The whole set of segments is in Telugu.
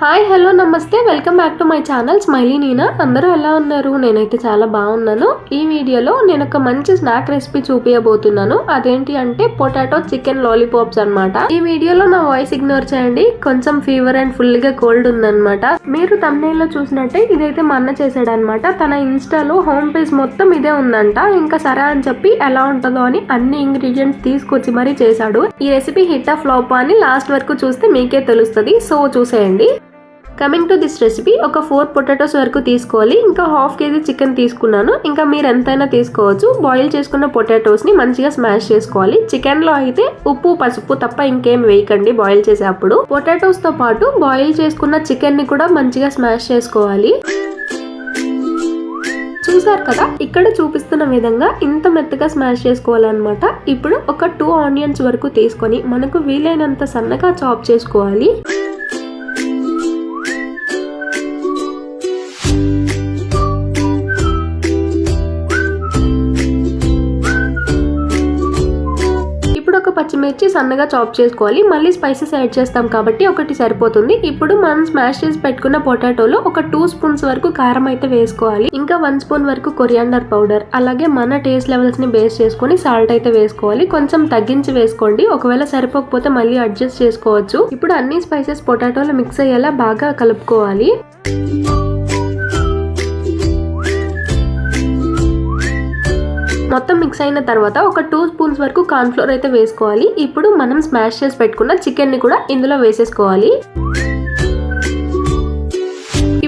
హాయ్ హలో నమస్తే. Welcome back to my channel smiley Neena. అందరూ ఎలా ఉన్నారు? నేనైతే చాలా బాగున్నాను. ఈ వీడియోలో నేను ఒక మంచి స్నాక్ రెసిపీ చూపించబోతున్నాను అదేంటి అంటే పొటాటో చికెన్ లాలీపాప్స్ అన్నమాట. ఈ వీడియోలో నా వాయిస్ ఇగ్నోర్ చేయండి. కొంచెం ఫీవర్ అండ్ ఫుల్గా కోల్డ్ ఉందన్నమాట. మీరు తమ్నేల్లో చూసినట్టే ఇదైతే మా అన్న తన ఇన్స్టాలో హోమ్ పేజ్ మొత్తం ఇదే ఉందంట. ఇంకా సరే అని చెప్పి ఎలా ఉంటుందో అని అన్ని ఇంగ్రీడియంట్స్ తీసుకొచ్చి మరీ చేశాడు. ఈ రెసిపీ హిట్ ఆఫ్ ఫ్లాప్ అని లాస్ట్ వరకు చూస్తే మీకే తెలుస్తుంది. సో చూసేయండి. కమింగ్ టు దిస్ రెసిపీ ఒక ఫోర్ పొటాటోస్ వరకు తీసుకోవాలి. ఇంకా హాఫ్ కేజీ చికెన్ తీసుకున్నాను. ఇంకా మీరు ఎంతైనా తీసుకోవచ్చు. బాయిల్ చేసుకున్న పొటాటోస్ని మంచిగా స్మాష్ చేసుకోవాలి. చికెన్లో అయితే ఉప్పు పసుపు తప్ప ఇంకేం వేయకండి బాయిల్ చేసేటప్పుడు పొటాటోస్తో పాటు బాయిల్ చేసుకున్న చికెన్ని కూడా మంచిగా స్మాష్ చేసుకోవాలి. చూసారు కదా? ఇక్కడ చూపిస్తున్న విధంగా ఇంత మెత్తగా స్మాష్ చేసుకోవాలన్నమాట. ఇప్పుడు ఒక టూ ఆనియన్స్ వరకు తీసుకొని మనకు వీలైనంత సన్నగా చాప్ చేసుకోవాలి. పచ్చిమిర్చి సన్నగా చాప్ చేసుకోవాలి. మళ్ళీ స్పైసెస్ యాడ్ చేస్తాం కాబట్టి ఒకటి సరిపోతుంది. ఇప్పుడు మనం స్మాష్ చేసి పెట్టుకున్న పొటాటోలో ఒక టూ స్పూన్స్ వరకు కారం అయితే వేసుకోవాలి. ఇంకా వన్ స్పూన్ వరకు కొరియాండర్ పౌడర్. అలాగే మన టేస్ట్ లెవెల్స్ని బేస్ చేసుకొని సాల్ట్ అయితే వేసుకోవాలి. కొంచెం తగ్గించి వేసుకోండి. ఒకవేళ సరిపోకపోతే మళ్ళీ అడ్జస్ట్ చేసుకోవచ్చు. ఇప్పుడు అన్ని స్పైసెస్ పొటాటోలో మిక్స్ అయ్యేలా బాగా కలుపుకోవాలి. మొత్తం మిక్స్ అయిన తర్వాత ఒక టూ స్పూన్స్ వరకు కార్న్ఫ్లోర్ అయితే వేసుకోవాలి. ఇప్పుడు మనం స్మాష్ చేసి పెట్టుకున్న చికెన్ని కూడా ఇందులో వేసేసుకోవాలి.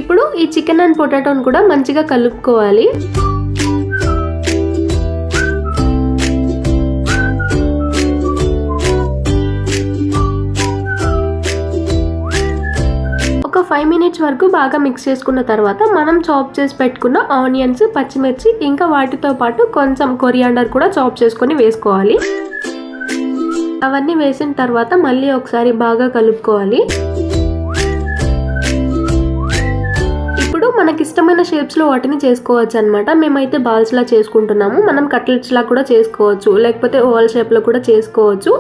ఇప్పుడు ఈ చికెన్ అండ్ పొటాటోని కూడా మంచిగా కలుపుకోవాలి. ఫైవ్ మినిట్స్ వరకు బాగా మిక్స్ చేసుకున్న తర్వాత మనం చాప్ చేసి పెట్టుకున్న ఆనియన్స్ పచ్చిమిర్చి ఇంకా వాటితో పాటు కొంచెం కొరియాండర్ కూడా చాప్ చేసుకొని వేసుకోవాలి. అవన్నీ వేసిన తర్వాత మళ్ళీ ఒకసారి బాగా కలుపుకోవాలి. ఇప్పుడు మనకి ఇష్టమైన షేప్స్లో వాటిని చేసుకోవచ్చు అనమాట మేమైతే బాల్స్లా చేసుకుంటున్నాము. మనం కట్లెట్స్లా కూడా చేసుకోవచ్చు. లేకపోతే ఓవల్ షేప్లో కూడా చేసుకోవచ్చు.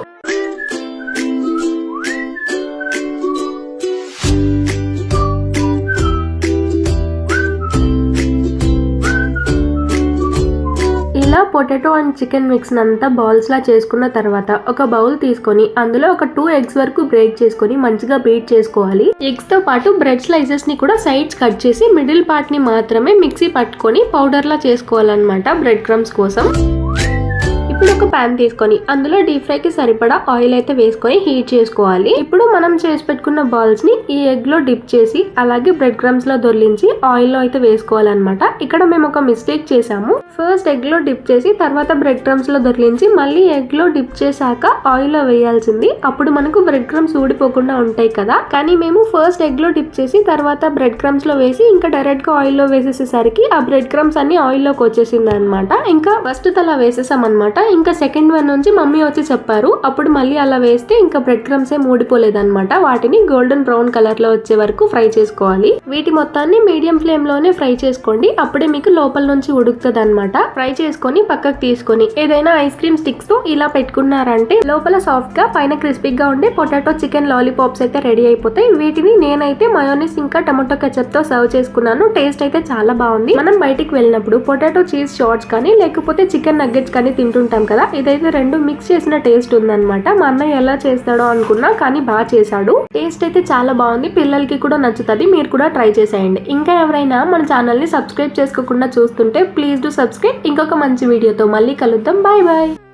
ఇలా పొటాటో అండ్ చికెన్ మిక్స్ అంతా బౌల్స్లా చేసుకున్న తర్వాత ఒక బౌల్ తీసుకొని అందులో ఒక టూ ఎగ్స్ వరకు బ్రేక్ చేసుకొని మంచిగా బీట్ చేసుకోవాలి. ఎగ్స్తో పాటు బ్రెడ్ స్లైసెస్ని కూడా సైడ్స్ కట్ చేసి మిడిల్ పార్ట్ని మాత్రమే మిక్సీ పట్టుకొని పౌడర్ లా చేసుకోవాలన్నమాట బ్రెడ్ క్రమ్స్ కోసం. ఇప్పుడు ఒక ప్యాన్ తీసుకొని అందులో డీప్ ఫ్రై కి సరిపడా ఆయిల్ అయితే వేసుకొని హీట్ చేసుకోవాలి. ఇప్పుడు మనం చేసి పెట్టుకున్న బాల్స్ని ఈ ఎగ్లో డిప్ చేసి అలాగే బ్రెడ్ క్రమ్స్లో దొర్లించి ఆయిల్లో అయితే వేసుకోవాలన్నమాట. ఇక్కడ మేము ఒక మిస్టేక్ చేసాము ఫస్ట్ ఎగ్లో డిప్ చేసి తర్వాత బ్రెడ్ క్రమ్స్లో దొర్లించి మళ్ళీ ఎగ్లో డిప్ చేశాక ఆయిల్లో వేయాల్సింది. అప్పుడు మనకు బ్రెడ్ క్రమ్స్ ఊడిపోకుండా ఉంటాయి కదా. కానీ మేము ఫస్ట్ ఎగ్లో డిప్ చేసి తర్వాత బ్రెడ్ క్రమ్స్లో వేసి ఇంకా డైరెక్ట్గా ఆయిల్లో వేసేసేసరికి ఆ బ్రెడ్ క్రమ్స్ అన్ని ఆయిల్లోకి వచ్చేసింది అనమాట ఇంకా ఫస్ట్ తల వేసేసాం అనమాట ఇంకా సెకండ్ వన్ నుంచి మమ్మీ వచ్చి చెప్పారు. అప్పుడు మళ్ళీ అలా వేస్తే ఇంకా బ్రెడ్ క్రమ్స్ ఏం ఊడిపోలేదన్నమాట వాటిని గోల్డెన్ బ్రౌన్ కలర్లో వచ్చే వరకు ఫ్రై చేసుకోవాలి. వీటి మొత్తాన్ని మీడియం ఫ్లేమ్లోనే ఫ్రై చేసుకోండి. అప్పుడే మీకు లోపల నుంచి ఉడుకుతుంది అనమాట ఫ్రై చేసుకొని పక్కకు తీసుకొని ఏదైనా ఐస్ క్రీమ్ స్టిక్స్తో ఇలా పెట్టుకున్నారంటే లోపల సాఫ్ట్గా పైన క్రిస్పీగా ఉండే పొటాటో చికెన్ లాలీపాప్స్ అయితే రెడీ అయిపోతాయి. వీటిని నేనైతే మయోనిస్ ఇంకా టమాటో కెచప్తో సర్వ్ చేసుకున్నాను. టేస్ట్ అయితే చాలా బాగుంది. మనం బయటికి వెళ్ళినప్పుడు పొటాటో చీజ్ షార్ట్స్ కానీ లేకపోతే చికెన్ నగ్గెట్స్ కానీ తింటుంటాం కదా? ఇదైతే రెండు మిక్స్ చేసిన టేస్ట్ ఉందన్నమాట. మా అన్నయ్య ఎలా చేస్తాడో అనుకున్నా కానీ బాగా చేశాడు. టేస్ట్ అయితే చాలా బాగుంది. పిల్లలకి కూడా నచ్చుతుంది. మీరు కూడా ట్రై చేసేయండి. ఇంకా ఎవరైనా మన ఛానల్ని సబ్స్క్రైబ్ చేసుకోకుండా చూస్తుంటే ప్లీజ్ డూ సబ్స్క్రైబ్ ఇంకొక మంచి వీడియోతో మళ్ళీ కలుద్దాం. Bye bye